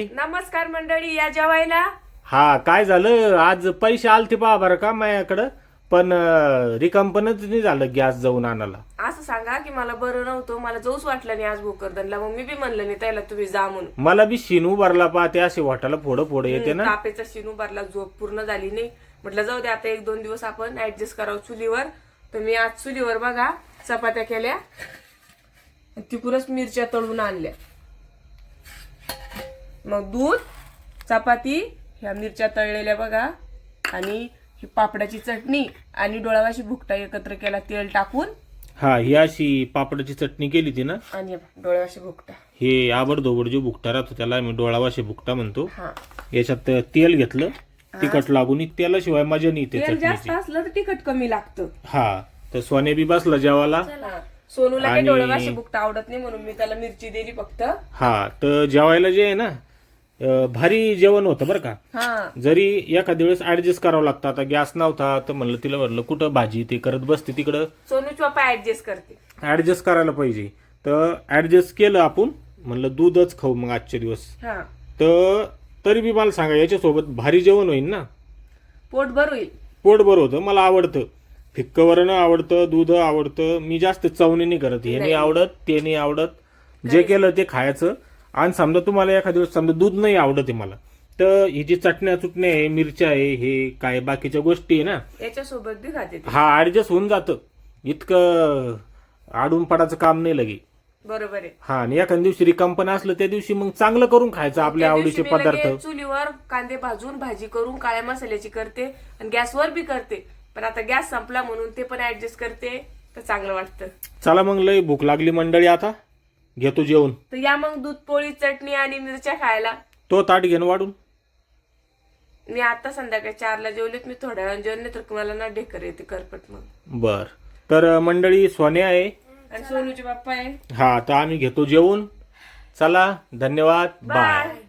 नमस्कार मंडळी या जेवायला? हा काय झालं? आज पैसे आलते पहा बरं का माझ्याकडं. पण रिकंपनच नाही झालं गॅस जाऊन आणायला. असं सांगा की मला बरं नव्हतं मला जाऊच वाटलं नाही आज भोकरदनला. मग मी बी म्हणलं नाही त्याला तुम्ही जा म्हणून. मला बी शिनू भरला पाहते असे वाटायला फोडं फोडं येते ना. तापेचा शिनू भरला झोप पूर्ण झाली नाही. म्हटलं जाऊ दे आता एक दोन दिवस आपण ऍडजस्ट करावं चुलीवर. तर मी आज चुलीवर बघा चपात्या केल्या. तिकूनच मिरच्या तळून आणल्या. मग दूध चपाती ह्या मिरच्या तळलेल्या बघा. आणि ही पापडाची चटणी आणि डोळावाशी भुकटा एकत्र केला तेल टाकून. हा ही अशी पापडाची चटणी केली ती ना? आणि बघ, डोळ्यावाशी भुकटा. हे आबडधोबड जो भुकटा राहतो त्याला मी डोळावाशे भुकटा म्हणतो. हा. याच्यात तेल घेतलं तिखट लागून तेलाशिवाय मजा नाही येते तेल जास्त चटणीची असलं तर तिखट कमी लागतं. हा तर सोने बी बसला जेवायला. हा. सोनूला काही आणि- डोळ्यावाशी भुकटा आवडत नाही म्हणून मी त्याला मिरची दिली फक्त. हा तर जेवायला जे आहे ना अं, भारी जेवण होतं बरं का. हा. जरी एखाद्या वेळेस ऍडजस्ट करावं लागतं आता गॅस नव्हता तर म्हणलं तिला म्हणलं कुठं भाजी ते करत बसते तिकडं? सोनूची बाप्पा ऍडजस्ट करते. ऍडजस्ट करायला पाहिजे. तर ऍडजस्ट केलं आपण म्हणलं दूधच खाऊ मग आजचे दिवस. हा. तर तरी बी मला सांगा याच्यासोबत भारी जेवण होईल ना? पोट भर होईल. पोट बरं होतं मला आवडतं. फिक्क वरण आवडतं दूध आवडतं. मी जास्त चवणी नाही करत हे नाही आवडत ते नाही आवडत. जे केलं ते खायचं. आणि समजा तुम्हाला एखाद्या वेळेस समजा दूध नाही आवडत आहे मला तर ही जी चटण्या चुटण्या आहे मिरच्या आहे हे काय बाकीच्या गोष्टी आहे ना याच्यासोबत बी खाते ते. हा ऍडजस्ट होऊन जातं. इतकं आडून पडायचं काम नाही लगे. बरोबर आहे. हा आणि एखाद्या दिवशी रिकामपण असलं त्या दिवशी मग चांगलं करून खायचं आपल्या त्या दिवशी आवडीचे मी लगेच पदार्थ. चुलीवर कांदे भाजून भाजी करून काळ्या मसाल्याची करते आणि गॅसवर बी करते. पण आता गॅस संपला म्हणून ते पण ऍडजस्ट करते तर चांगलं वाटतं. चला मग लय भूक लागली मंडळी आता. घेतो जेवण. तर या मग दूध पोळी चटणी आणि मिरच्या खायला. तो ताट घेणं वाढून. मी आता संध्याकाळी चारला जेवलेत मी थोड्या वेळाने जेवण नाही तर मला ना ढेकर येते करपट मग. बर. तर मंडळी सोन्या आहे. आणि सोनूचे बाप्पा आहे. हा तर आम्ही घेतो जेवून चला धन्यवाद. बाय.